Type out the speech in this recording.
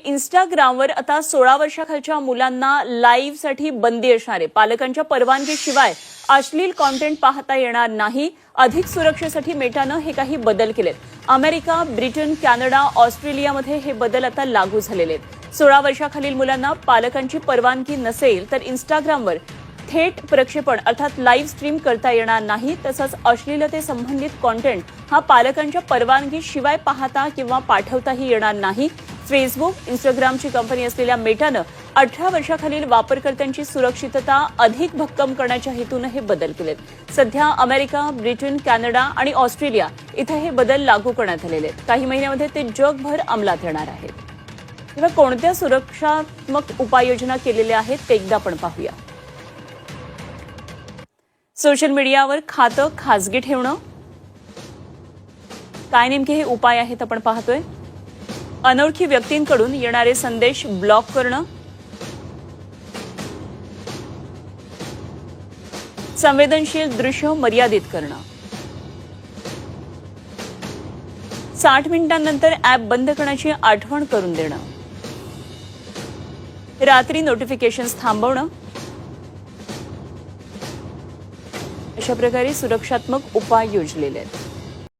इंस्टाग्रामवर आता सोळा वर्षाखालच्या मुलांना लाईव्हसाठी बंदी असणार आहे पालकांच्या परवानगीशिवाय अश्लील कॉन्टेंट पाहता येणार नाही. अधिक सुरक्षेसाठी मेटानं हे काही बदल केलेत. अमेरिका ब्रिटन कॅनडा ऑस्ट्रेलियामध्ये हे बदल आता लागू झालेले आहेत. सोळा वर्षाखालील मुलांना पालकांची परवानगी नसेल तर इंस्टाग्रामवर थेट प्रक्षेपण अर्थात लाईव्ह स्ट्रीम करता येणार नाही. तसंच अश्लीलतेसंबंधित कॉन्टेंट हा पालकांच्या परवानगीशिवाय पाहता किंवा पाठवताही येणार नाही. फेसबुक इंस्टाग्रामची कंपनी असलेल्या मेटानं अठरा वर्षाखालील वापरकर्त्यांची सुरक्षितता अधिक भक्कम करण्याच्या हेतूनं हे बदल केलेत. सध्या अमेरिका ब्रिटन कॅनडा आणि ऑस्ट्रेलिया इथं हे बदल लागू करण्यात आलेले आहेत. काही महिन्यामध्ये ते जगभर अंमलात येणार आहेत. तेव्हा कोणत्या सुरक्षात्मक उपाययोजना केलेल्या आहेत ते एकदा आपण पाहूया. सोशल मीडियावर खातं खाजगी ठेवणं. काय नेमके हे उपाय आहेत आपण पाहतोय? अनोळखी व्यक्तींकडून येणारे संदेश ब्लॉक करणं. संवेदनशील दृश्य मर्यादित करणं. साठ मिनिटांनंतर ॲप बंद करण्याची आठवण करून देणं. रात्री नोटिफिकेशन्स थांबवणं. अशा प्रकारे सुरक्षात्मक उपाय योजलेले आहेत.